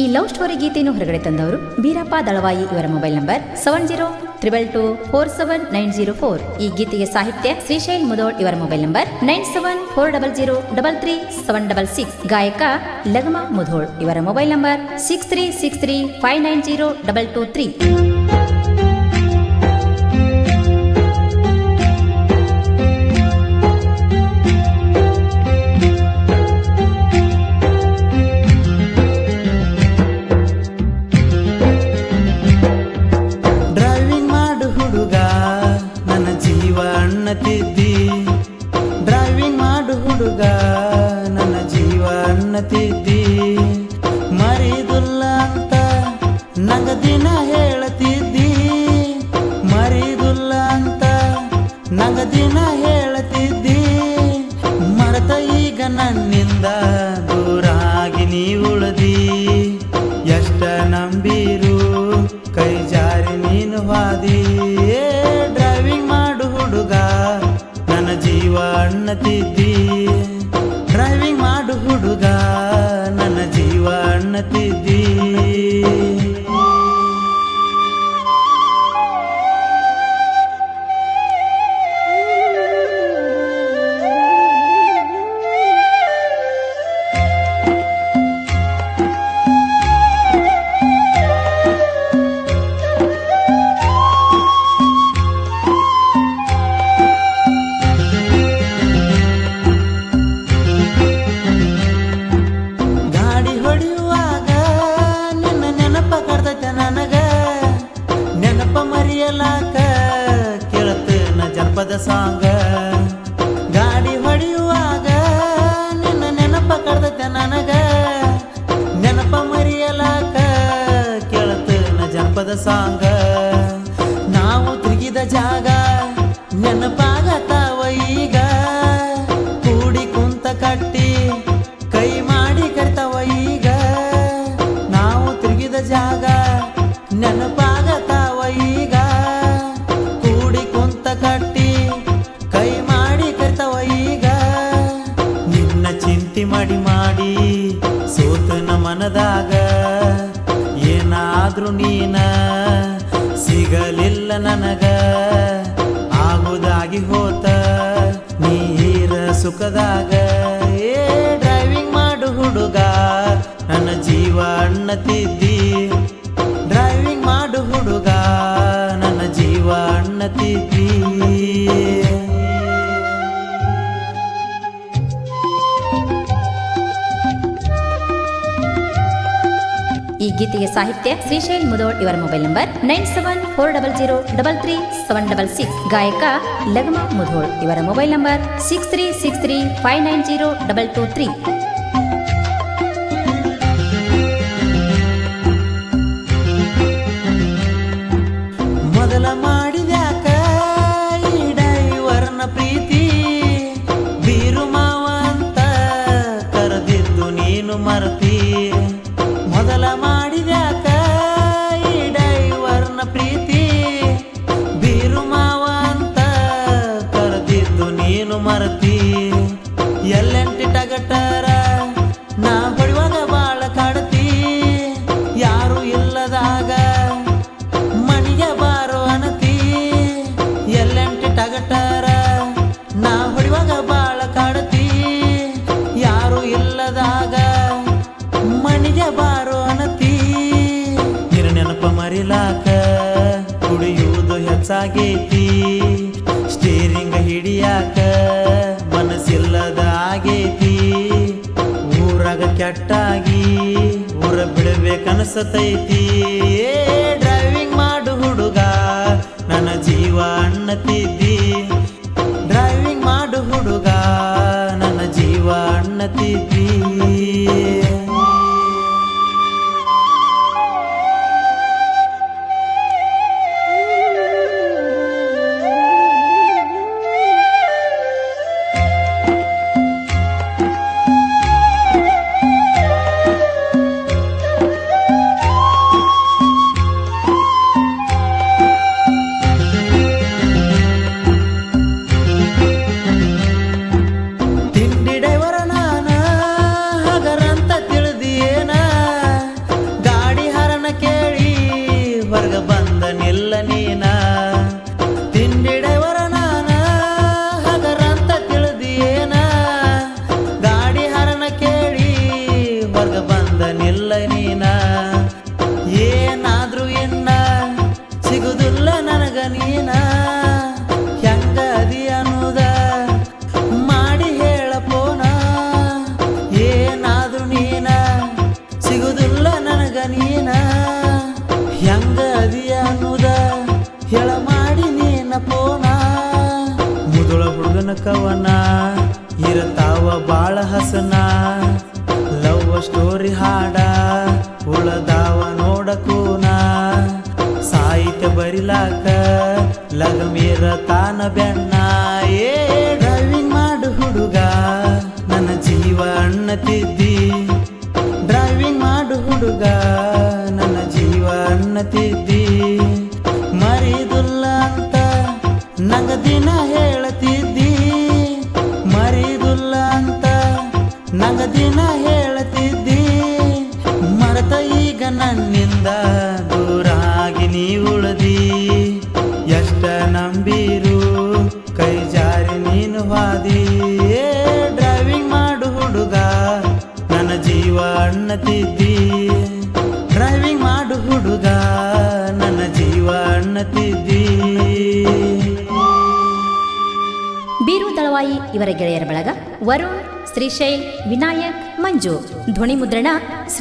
ಈ love story ಗೀತೆಯನ್ನು ಹೊರಗಡೆ ತಂದವರು ಬೀರಪ್ಪ ದಳವಾಯಿ ಇವರ mobile number seven zero triple two four seven nine zero four. ಈ ಗೀತೆಗೆ ಸಾಹಿತ್ಯ ಶ್ರೀಶೈಲ್ ಮುದೋಳ್ ಇವರ mobile number nine seven four double zero double three seven double six. ಗಾಯಕ ಲಗ್ಮಾ ಮುಧೋಳ್ ಇವರ mobile number six three six three five nine zero double two three. ಅಣ್ಣತಿದ್ದಿ driving ಮಾಡು ಹುಡುಗ, ನನ್ನ ಜೀವ ಅನ್ನತಿದ್ದಿ ಮರಿದುಲ್ಲ ಅಂತ ನಂಗ ದಿನ ಹೇಳತಿದ್ದಿ. ಮರಿದುಲ್ಲ ಅಂತ ನಂಗ ದಿನ ಹೇಳತಿದ್ದಿ. ಮರೆತ ಈಗ ನನ್ನಿಂದ ನೆನಪಾಗತಾವ ಈಗ ಕೂಡಿ ಕುಂತ ಕಟ್ಟಿ ಕೈ ಮಾಡಿ ಕರ್ತಾವ ಈಗ ನಾವು ತಿರುಗಿದ ಜಾಗ ನೆನಪಾಗತಾವ ಈಗ ಕೂಡಿ ಕುಂತ ಕಟ್ಟಿ ಕೈ ಮಾಡಿ ಕರ್ತಾವ ಈಗ ನಿನ್ನ ಚಿಂತೆ ಮಾಡಿ ಮಾಡಿ ಸೋತನ ಮನದಾಗ. ಏನಾದ್ರೂ ನೀನ ಸಿಗಲಿಲ್ಲ ನನಗ. ಆಗುದಾಗಿ ಹೋತ ನೀರ ಸುಖದಾಗ. ಏ ಡ್ರೈವಿಂಗ್ ಮಾಡು ಹುಡುಗ, ನನ್ನ ಜೀವ ಅಣ್ಣತಿದ್ದಿ ಡ್ರೈವಿಂಗ್ ಮಾಡು ಹುಡುಗ, ನನ್ನ ಜೀವ ಅಣ್ಣತಿದ್ದಿ ಈ ಗೀತೆಗೆ ಸಾಹಿತ್ಯ ಶ್ರೀಶೈಲ್ ಮುದೋಳ್ ಇವರ mobile number nine seven four double zero double three seven double six. ಗಾಯಕ ಲಗಮ ಮುಧೋಳ್ ಇವರ mobile number six three six three five nine zero double two three. ಟಗಟರ ನಾ ಹೊಡಿವಾಗ ಬಾಳ ಕಾಡತಿ. ಯಾರು ಇಲ್ಲದಾಗ ಮಣಿಗೆ ಬಾರೋ ಅನತಿ. ನಿರ ನೆನಪ ಮರಿಲಾಕ ಕುಡಿಯುವುದು ಹೆಚ್ಚಾಗೈತಿ. ಸ್ಟೇರಿಂಗ್ ಹಿಡಿಯಾಕ ಮನಸ್ಸಿಲ್ಲದ ಆಗೈತಿ. ಊರಾಗ ಕೆಟ್ಟಾಗಿ, ಊರ ಬಿಡಬೇಕನ್ಸತೈತಿ. ಡ್ರೈವಿಂಗ್ ಮಾಡು ಹುಡುಗ, ನನ್ನ ಜೀವ ಅಣ್ಣತಿದ್ದಿ ಡ್ರೈವಿಂಗ್ ಮಾಡು ಹುಡುಗ ನನ್ನ ಜೀವ ಅಣ್ಣತಿದ್ದಿ ನೀನ? ಹೆಂಗ ಅದಿಯ ಅನ್ನುದ? ಹೇಳ ಮಾಡಿ ನೀನ ಪೋನ? ಮುದುಳ ಹುಡುಗನ ಕವನ, ಇರತಾವ ಬಾಳ ಹಸನ. ಲವ್ ಸ್ಟೋರಿ ಹಾಡ, ಉಳದಾವ ನೋಡಕೂನ ಸಾಹಿತ್ಯ ಬರಿಲಾಕ ಲಗಮೀರ ತಾನ ಬೆನ್ನ ದಿನ ಹೇಳತಿದ್ದಿ. ಇವರ ಗೆಳೆಯರ ಬಳಗ ವರುಣ್ ಶ್ರೀಶೈಲ್ ವಿನಾಯಕ್ ಮಂಜು ಧ್ವನಿ ಮುದ್ರಣ